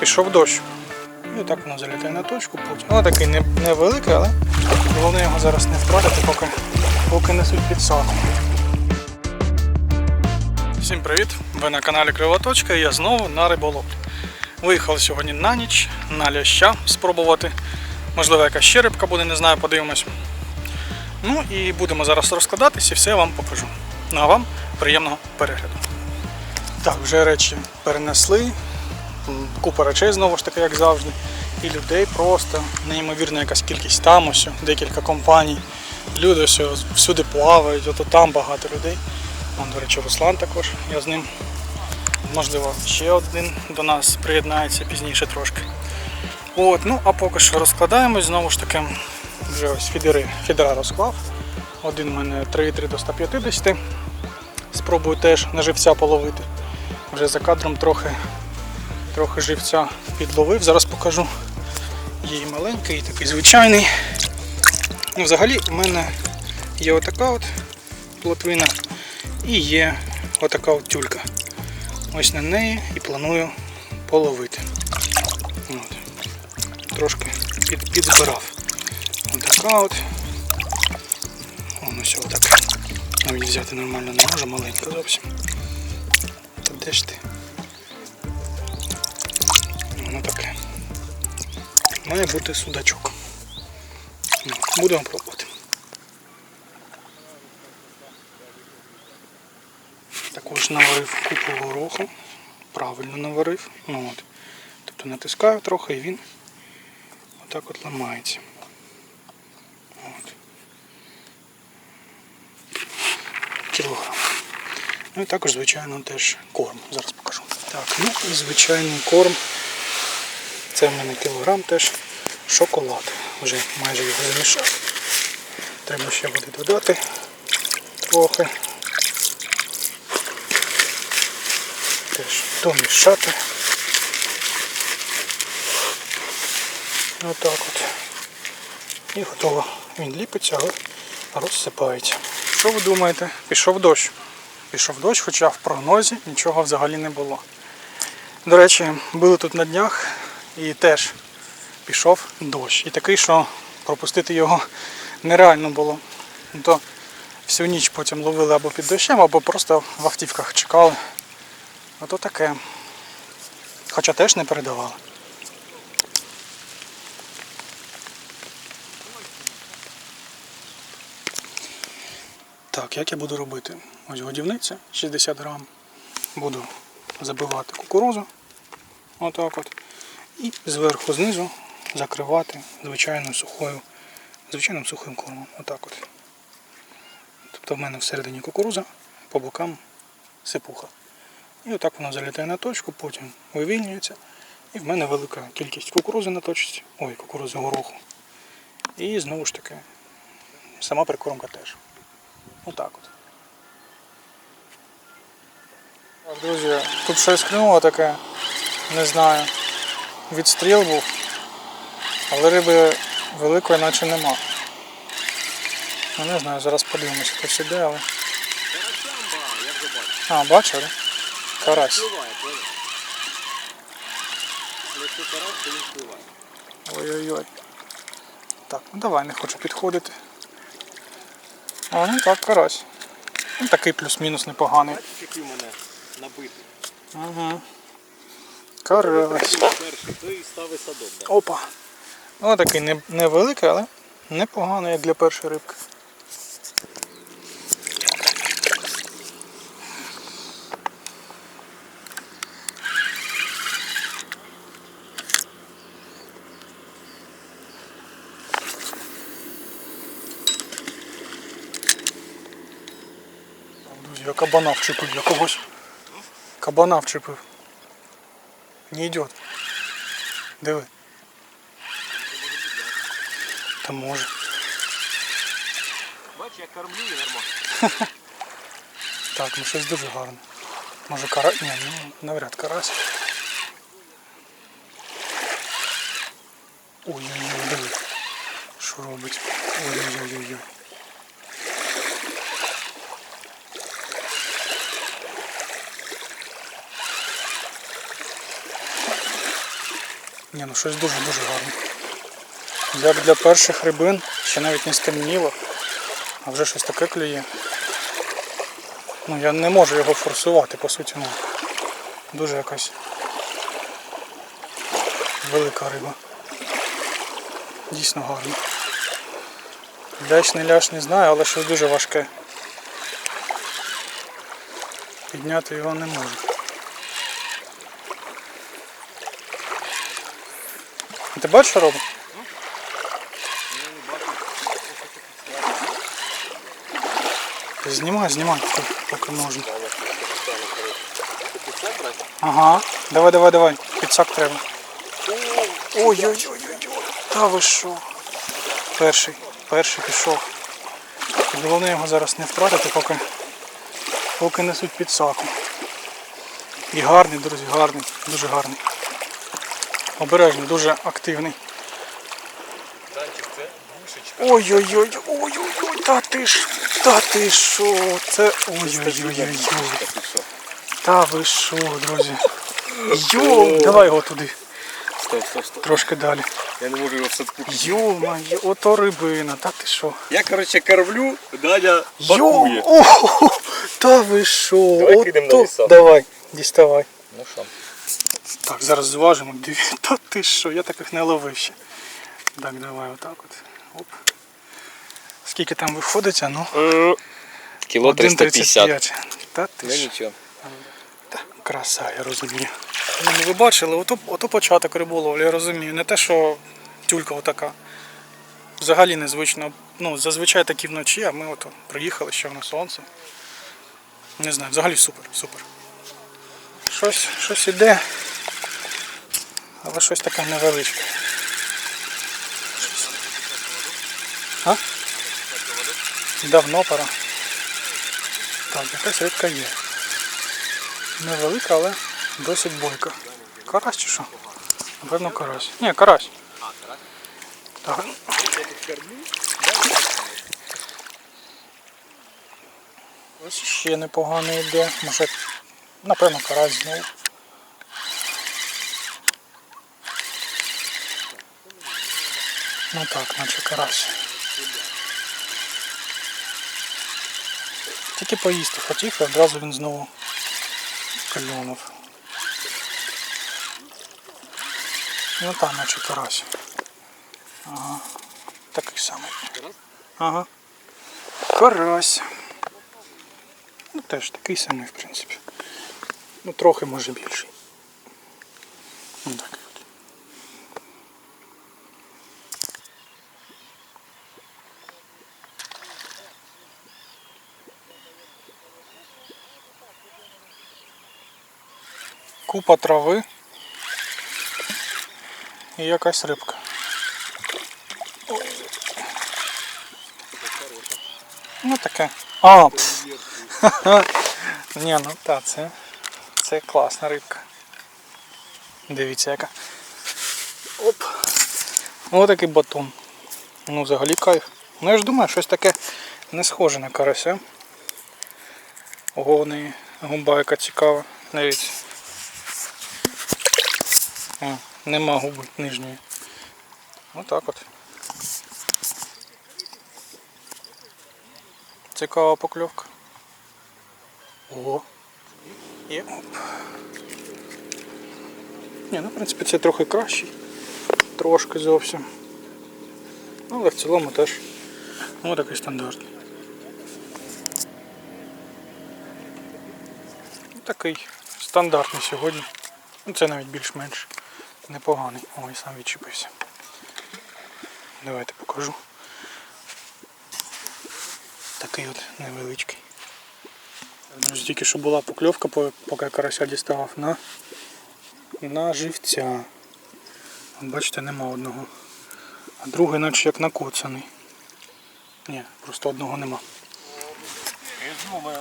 пішов дощ. І так воно залітає на точку потім. Воно такий невеликий, але головне його зараз не втратити, поки, поки несуть підсаку. Всім привіт! Ви на каналі Крива Точка і я знову на риболовлі. Виїхав сьогодні на ніч, на ляща спробувати. Можливо, якась ще рибка буде, не знаю, подивимось. Ну і будемо зараз розкладатись і все я вам покажу. Ну а вам приємного перегляду. Так, вже речі перенесли. Купа речей знову ж таки, як завжди. І людей просто неймовірна якась кількість там ось, декілька компаній. Люди ось всюди плавають, ото там багато людей. Вон, до речі, Руслан також, я з ним. Можливо, ще один до нас приєднається пізніше трошки. От, ну а поки що розкладаємось, знову ж таки, вже ось фідери, фідера розклав. Один у мене 3,3 до 150. Спробую теж на живця половити. Вже за кадром трохи, трохи живця підловив, зараз покажу. Є і маленький, і такий звичайний. Ну, взагалі в мене є отака от плотвина і є отака от тюлька. Ось на неї і планую половити. От. Трошки під, підзбирав. Отака от. Воно все отаке. Навіть взяти нормально не можу, маленька зовсім. Та де ж ти? Має бути судачок. Будемо пробувати. Також наварив купу гороху. Правильно наварив. Ну, от. Тобто натискаю трохи і він отак от ламається. От. Кілограм. Ну і також, звичайно, теж корм. Зараз покажу. Так, ну і звичайний корм. Це в мене кілограм теж шоколад. Вже майже його замішав. Треба ще буде додати трохи. Теж домішати. Отак от. І готово. Він ліпиться, але розсипається. Що ви думаєте? Пішов дощ. Пішов дощ, хоча в прогнозі нічого взагалі не було. До речі, були тут на днях і теж пішов дощ. І такий, що пропустити його нереально було. То всю ніч потім ловили або під дощем, або просто в автівках чекали. Ото таке. Хоча теж не передавали. Так, як я буду робити? Ось годівниця 60 грам. Буду забивати кукурузу. Отак от. І зверху знизу закривати звичайною сухою, звичайним сухим кормом. Отак от. Тобто в мене всередині кукуруза, по бокам сипуха. І отак воно залітає на точку, потім вивільнюється. І в мене велика кількість кукурузи на точці. Ой, кукурузи гороху. І знову ж таки, сама прикормка теж. Отак от. Так, друзі, тут щось клюнуло таке, не знаю. Відстріл був, але риби великої наче нема. Ну не знаю, зараз подивимося, хтось іде, але. А, бачив, да? Карась. Ой-ой-ой. Так, ну давай, не хочу підходити. А, ну так, карась. Ну, такий плюс-мінус непоганий. Який мене набитий. Угу. Карась. Опа. Ну такий невеликий, але непоганий, як для першої рибки. Друзі, я кабана вчепив для когось. Кабана вчепив. Не йде. Диви. Та може. Бач, я кормлю і нормально. Так, ну щось дуже гарне. Може карась? Ні, ну навряд карась. Ой-ой-ой, диви. Що робить? Ой-ой-ой-ой. Ні, ну щось дуже-дуже гарне. Як для перших рибин, ще навіть не стемніло, а вже щось таке клює. Ну я не можу його форсувати, по суті, ну. Дуже якась велика риба. Дійсно гарно. Лящ не лящ не знаю, але щось дуже важке. Підняти його не можу. Ти бачиш, що робить? Знімай, знімай, поки, можна. Ага, давай, давай, давай. Підсак треба. Ой-ой-ой-ой. Та ви що? Перший, перший пішов. Головне його зараз не втратити, поки, поки несуть підсаку. І гарний, друзі, гарний, дуже гарний. Обережний, дуже активний. Ой-ой-ой, ой-ой-ой, та ти ж, та ти що, це ой-ой-ой-ой. Та ви що, друзі. Йо, давай його туди, Стоп, стоп, стоп. трошки далі. Я не можу його в садку. Йо-моє, ото рибина, та ти що. Я, коротше, кормлю, Даня Йо, бакує. о, та ви що, Давай кинемо на ото, давай, діставай. Ну що? Так, зараз зважимо. Та ти що, я таких не ловив ще. Так, давай отак от. Оп. Скільки там виходить, а ну? Кіло 350. Та ти Ну ж. нічого. Та, краса, я розумію. Ну, ви бачили, ото, ото початок риболовлі, я розумію. Не те, що тюлька отака. Взагалі незвично. Ну, зазвичай такі вночі, а ми ото приїхали ще на сонце. Не знаю, взагалі супер, супер. Щось, щось іде, але щось таке невеличке. А? Давно пора. Так, якась рибка є. Невелика, але досить бойка. Карась чи що? Напевно карась. Ні, карась. Так. Ось ще непогано йде. Може, напевно, карась знову. Ну так, наче карась. Тільки поїсти хотів і одразу він знову клюнув. Ну там наче карась. Ага. Такий самий. Ага. Карась. Ну теж такий самий, в принципі. Ну трохи може більший. Ну так. от. Купа трави і якась рибка. Ой. Ну таке. А, пф. Ні, ну та, це, Це класна рибка. Дивіться яка. Оп. Ось такий батон. Ну взагалі кайф. Ну я ж думаю, щось таке не схоже на карася. Ого, в неї губа яка цікава. Дивіться. А, нема губи нижньої. Отак от. Цікава покльовка. Ого. Є. Оп. Ні, ну в принципі це трохи кращий. Трошки зовсім. Але в цілому теж ну, такий стандартний. Такий стандартний сьогодні. Ну, це навіть більш-менш непоганий. Ой, сам відчепився. Давайте покажу. Такий от невеличкий. Тільки що була покльовка, поки карася діставав на, на живця. Бачите, нема одного. А другий наче як накоцаний. Ні, просто одного нема.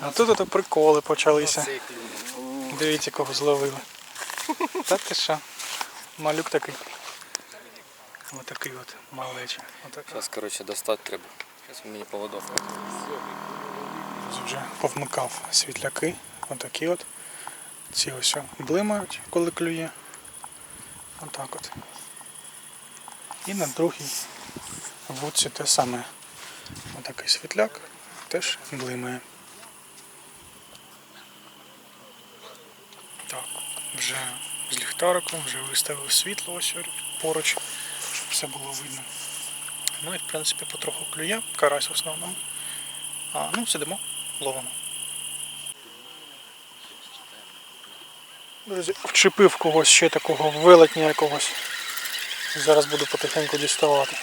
А тут ото приколи почалися. Дивіться, кого зловили. Та ти що? Малюк такий. Отакий от малечий. Зараз, коротше, достати треба. Зараз мені поводок. Вже повмикав світляки. Отакі от. Ці ось блимають, коли клює. Отак от. І на другій вудці те саме. Отакий світляк теж блимає. Так, вже з ліхтариком, вже виставив світло ось поруч, щоб все було видно. Ну і в принципі потроху клює, карась в основному. А, ну, сидимо, ловимо. Друзі, вчепив когось ще такого велетня якогось. Зараз буду потихеньку діставати.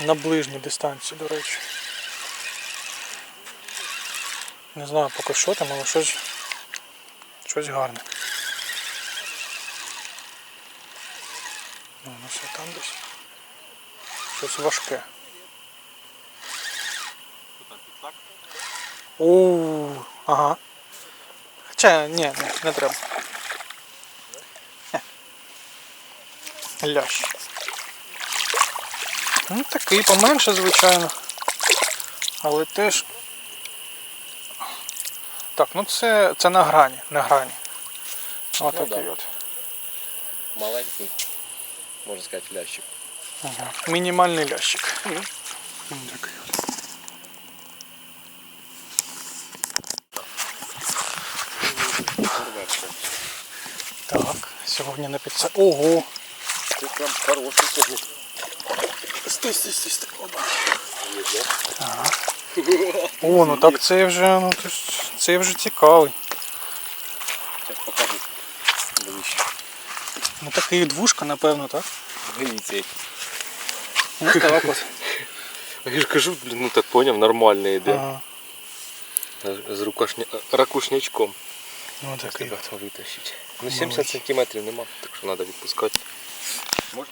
На ближній дистанції, до речі. Не знаю поки що там, але щось, щось гарне. Ну, ну все там десь. Щось важке. У, ага. Хоча ні, ні, не треба. Лящ. Ну такий поменше, звичайно. Але теж. Так, ну це, це на грані, на грані. Ось Ну, такий да. от. Маленький, можна сказати, лящик. Ага. Мінімальний лящик. Ось такий от. Порвався. Так, сьогодні на підса. Ого! Ти прям хороший сьогодні. Стой, стой, стой, стой. Оба. Ага. О, ну так це вже, ну це вже цікавий. Зараз покажу. Ну такий двушка, напевно, так? Дивіться. Ну так от. А я ж кажу, блін, ну так поняв, нормально йде. Ага. З рукошня... ракушнячком. Ну такий Тебе от. витащить. Ну 70 сантиметрів нема, так що треба відпускати. Може?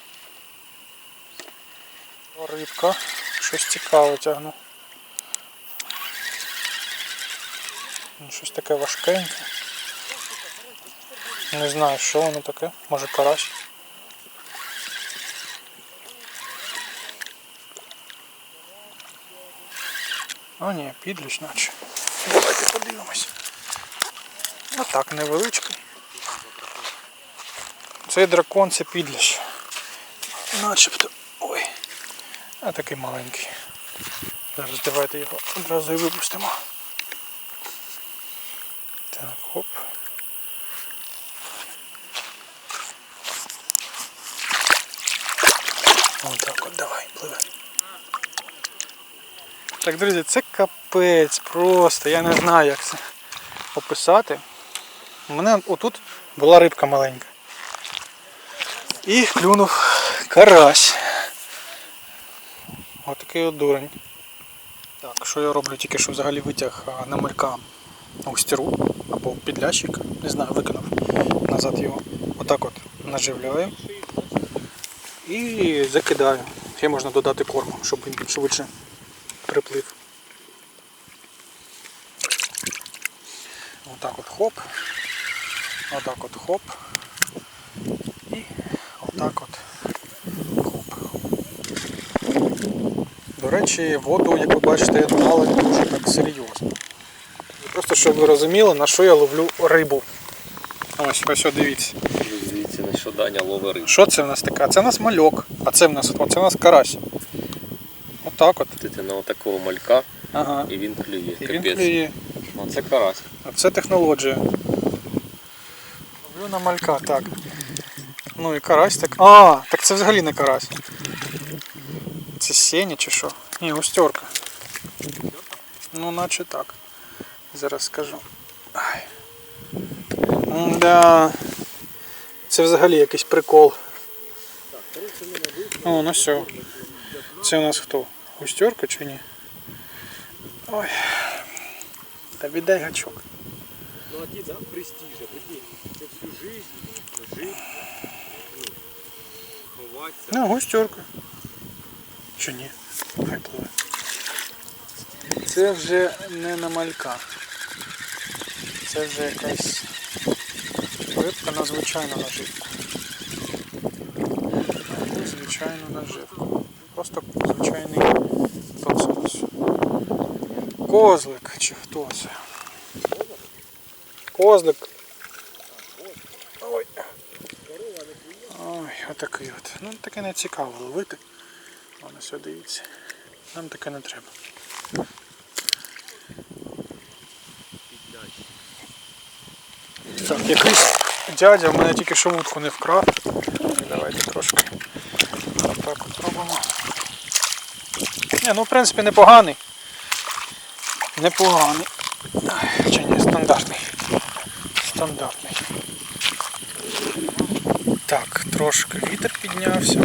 Рибка. Щось цікаве тягну. Ну, Щось таке важкеньке. Не знаю, що воно таке. Може карась. О, ні, підліч наче. Давайте подивимось. Ну так, невеличкий. Цей дракон це підліч. Начебто. Ой. А такий маленький. Зараз давайте його одразу і випустимо. Так, хоп. Отак от давай, пливе. Так, друзі, це капець просто. Я не знаю, як це описати. У мене отут була рибка маленька. І клюнув карась. Отакий от дурень. Так, що я роблю тільки що взагалі витяг на малька густеру або підлящик, не знаю, викинув назад його. Отак от наживляю і закидаю. Ще можна додати корму, щоб він швидше приплив. Отак от хоп. Отак от хоп. І отак от хоп. До речі, воду, як ви бачите, дали дуже так серйозно. Просто щоб ви розуміли, на що я ловлю рибу. Ось, ось, ось дивіться. Дивіться, на що Даня ловить рибу. Що це в нас таке? Це в нас мальок, а це в нас, о, це в нас карась. Отак от. Ти на такого малька Ага. і він клює. І він клює. Оце карась. А це технологія. Ловлю на малька, так. Ну і карась так. А, так це взагалі не карась. Це сеня чи що? Ні, густерка. Ну, наче так. Зараз скажу. Да. Це взагалі якийсь прикол. О, ну все. Це у нас хто? Густерка чи ні? Ой. Та віддай гачок. Ну а ті, да, престижа, прикинь. Жизнь жити, ну, ховатися. Ну, густерка. Чи ні? Хай пливе. Це вже не на малька. Це вже якась рибка на звичайну наживку. На Звичайну наживку. Просто звичайний нас? Козлик чи хто це? Козлик. Ой. Ой. Ой, отакий от. Ну таке не цікаво ловити. Воно все дивіться. Нам таке не треба. Так, якийсь дядя в мене тільки що вудку не вкрав. Давайте трошки. Так от робимо. Ні, ну в принципі непоганий. Непоганий. Чи ні, стандартний. Стандартний. Так, трошки вітер піднявся.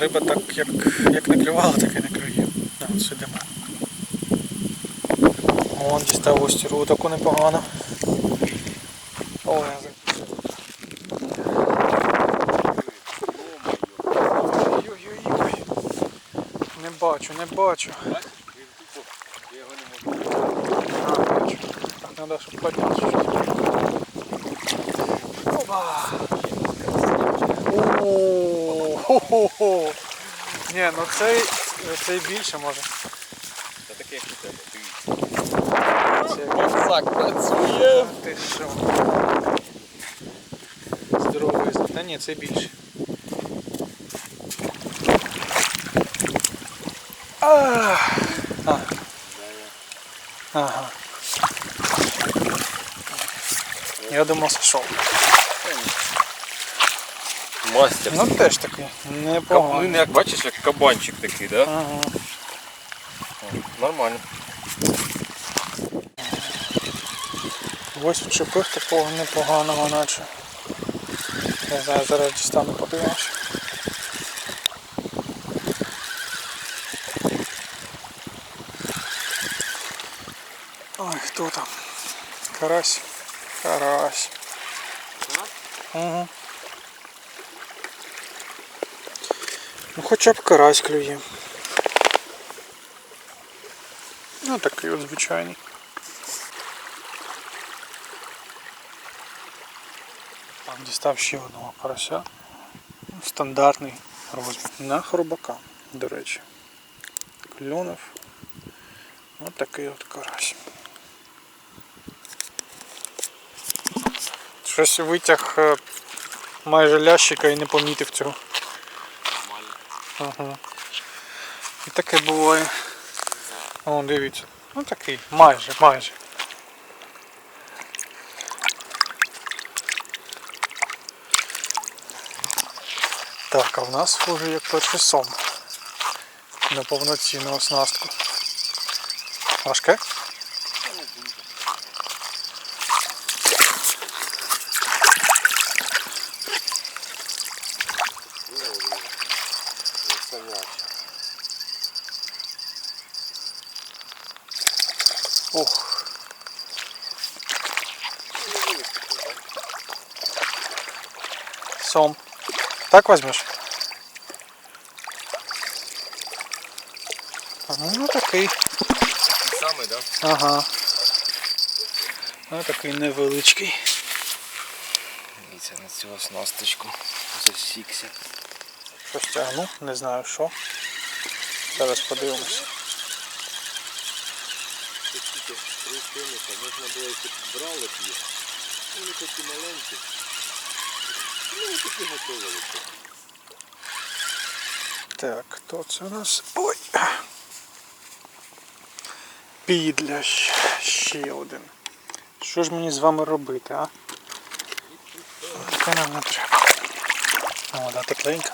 Риба так як, як не клювала, так і не клює. От сидимо. Вон дістав остіру таку непогано. Ой, Ой-ой-ой. Не бачу, не бачу. Я його не можу. А, бачу. Так, треба, щоб підняти чуть-чуть. Опа! О, хо-хо-хо. Ні, ну цей, цей більше може. Це таке, як у тебе, дивіться. Боксак працює. ти що? Здоровий. Та ні, це більше. А. Ага. Я думав, сошов. Мастер. Ну теж такий Ну, непоганий. як бачиш, як кабанчик такий, да? Ага. Нормально. Ось вчепив такого непоганого наче. Не знаю, зараз дістану подивимось. Ой, хто там? Карась. Карась. Угу. Ну хоча б карась клює. Ну такий от звичайний. Так, дістав ще одного карася. Стандартний розмір. На хробака, до речі. Клюнув. Ось такий от карась. Щось витяг е, майже лящика і не помітив цього. Ага. І таке буває. О, дивіться. Ну такий, майже, майже. Так, а в нас схоже як перший сом на повноцінну оснастку. Важке? Сом. Так возьмешь? Ну такий. Такий самий, да? Ага. Ну такий невеличкий. Дивіться на цю оснасточку. Засікся. Щось тягну, не знаю що. Зараз подивимось. Три можна було, якщо брали б їх. Вони такі маленькі. Ну, такі готові. Так, хто це у нас? Ой! Підлящ. Ще один. Що ж мені з вами робити, а? Таке нам не треба. О, да, тепленько.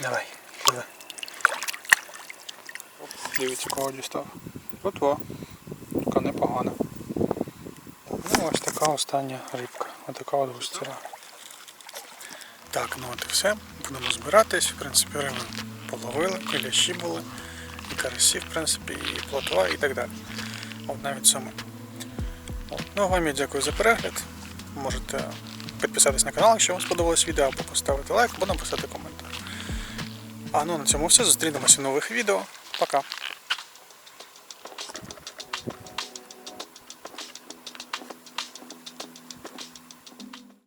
Давай, давай. Дивіться, кого дістав. От во. Така непогана. Ну, ось така остання рибка. Ось така от густіра. Так, ну от і все. Будемо збиратись. В принципі, риби половили, і були, і карасі, в принципі, і плотва, і так далі. От навіть саме. Ну, а вам я дякую за перегляд. Можете підписатись на канал, якщо вам сподобалось відео, або поставити лайк, або написати коментар. А ну на цьому все. Зустрінемося в нових відео. Пока.